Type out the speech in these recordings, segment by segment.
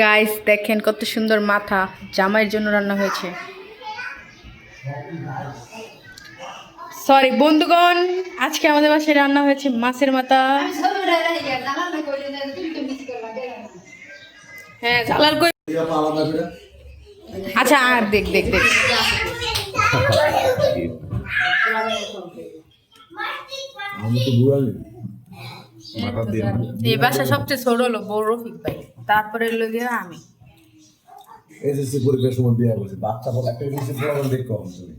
Guys দেখেন কত সুন্দর মাথা জামাইয়ের জন্য রান্না হয়েছে। সরি বন্ধুগণ, আজকে আমাদের বাসায় রান্না হয়েছে মাছের মাথা। হ্যাঁ আচ্ছা আর দেখ দেখ দেখ। আমি তো বুড়া এই বাসা সবচেয়ে ছোট হলো বড় রফিক ভাই। তারপরে আমি। এসএসসি পরীক্ষার সময় বিয়ে করছে বাচ্চা বলে একটা এসএসসি পড়ানো তুমি।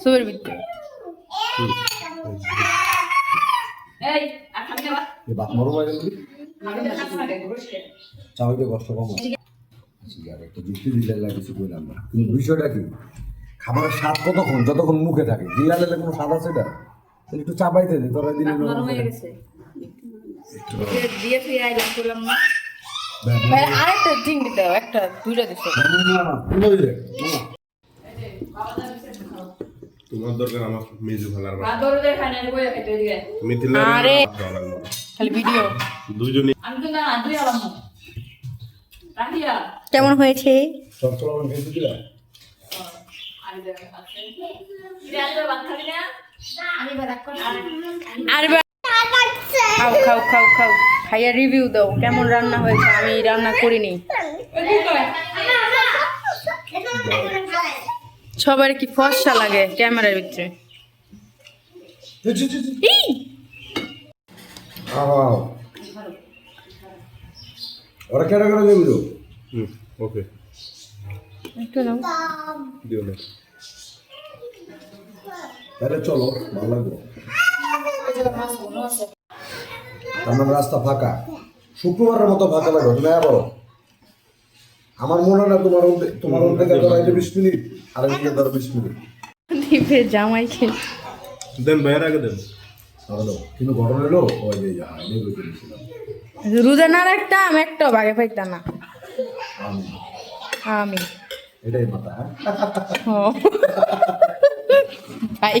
সুবের এই বাপ মরো বাইরে কষ্ট কম একটা যুক্তি দিলে লাগে কিছু কইলাম না। কিন্তু বিষয়টা কি? খাবারের স্বাদ কতক্ষণ যতক্ষণ মুখে থাকে। গিলালে কোনো স্বাদ আছে এটা? একটু চাপাইতে দে তোরা দিলে নরম হয়ে গেছে। দিয়ে ফিরে আইলাম করলাম না আরেকটা চিংড়ি দাও একটা দুইটা দিছো। তোমার দরকার আমার মেজু মিথিলা আরে। খালি ভিডিও দুইজনই আমি তো না দুই আলাম কেমন হয়েছে আর খাও খাও খাও খাও। খাইয়া রিভিউ দাও কেমন রান্না হয়েছে? আমি রান্না করিনি। সবার কি ফর্সা লাগে ক্যামেরার ভিতরে। ওরা ওকে। একটু দিও। না। তাহলে চলো ভালো লাগবে আমার রাস্তা ফাঁকা। শুক্রবারের মতো ফাঁকা লাগবে তুমি আবার আমার মনে হয় না তোমার তোমার অর্ধেকে ধরো বিশ মিনিট আর এদিকে ধরো বিশ মিনিট। জামাই দেন বাইরে আগে দেন। কিন্তু ঘটনা এলো ওই যে হ্যাঁ নেই বলতে দিয়েছিলাম রুজানার একটা আমি ভাগে পাইতাম না। আমি। আমি। এটাই মাথা হ্যাঁ? ও। ভাই।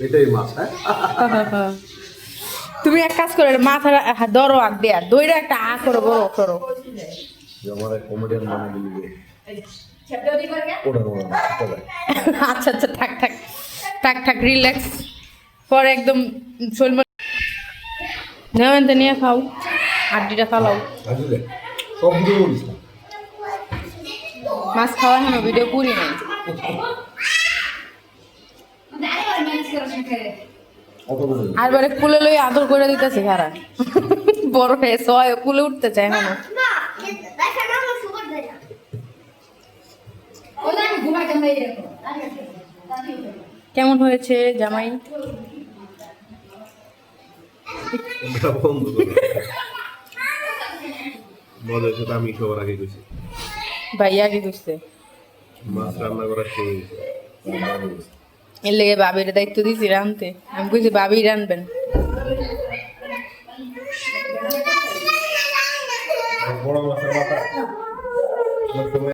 এটাই মাছ হ্যাঁ? তুমি এক কাজ করো মাথা ধরো আগ দেয়া দইরা একটা আ করো বড় করো। আচ্ছা আচ্ছা থাক থাক থাক থাক রিল্যাক্স পরে একদম শৈল নেবেন তো নিয়ে খাও। আড্ডিটা না। মাছ খাওয়া হ্যাঁ ভিডিও করি নাই অত বলে আর বারে কুলে লই আদর করে দিতেছে খারা। বড় হয়ে সয় কুলে উঠতে চায় না। কেমন হয়েছে জামাই? সবার আগে গেছি মাছ রান্না করার সময় এর লেগে বাবির দায়িত্ব দিয়েছি রানতে আমি বুঝি বাবি রানবেন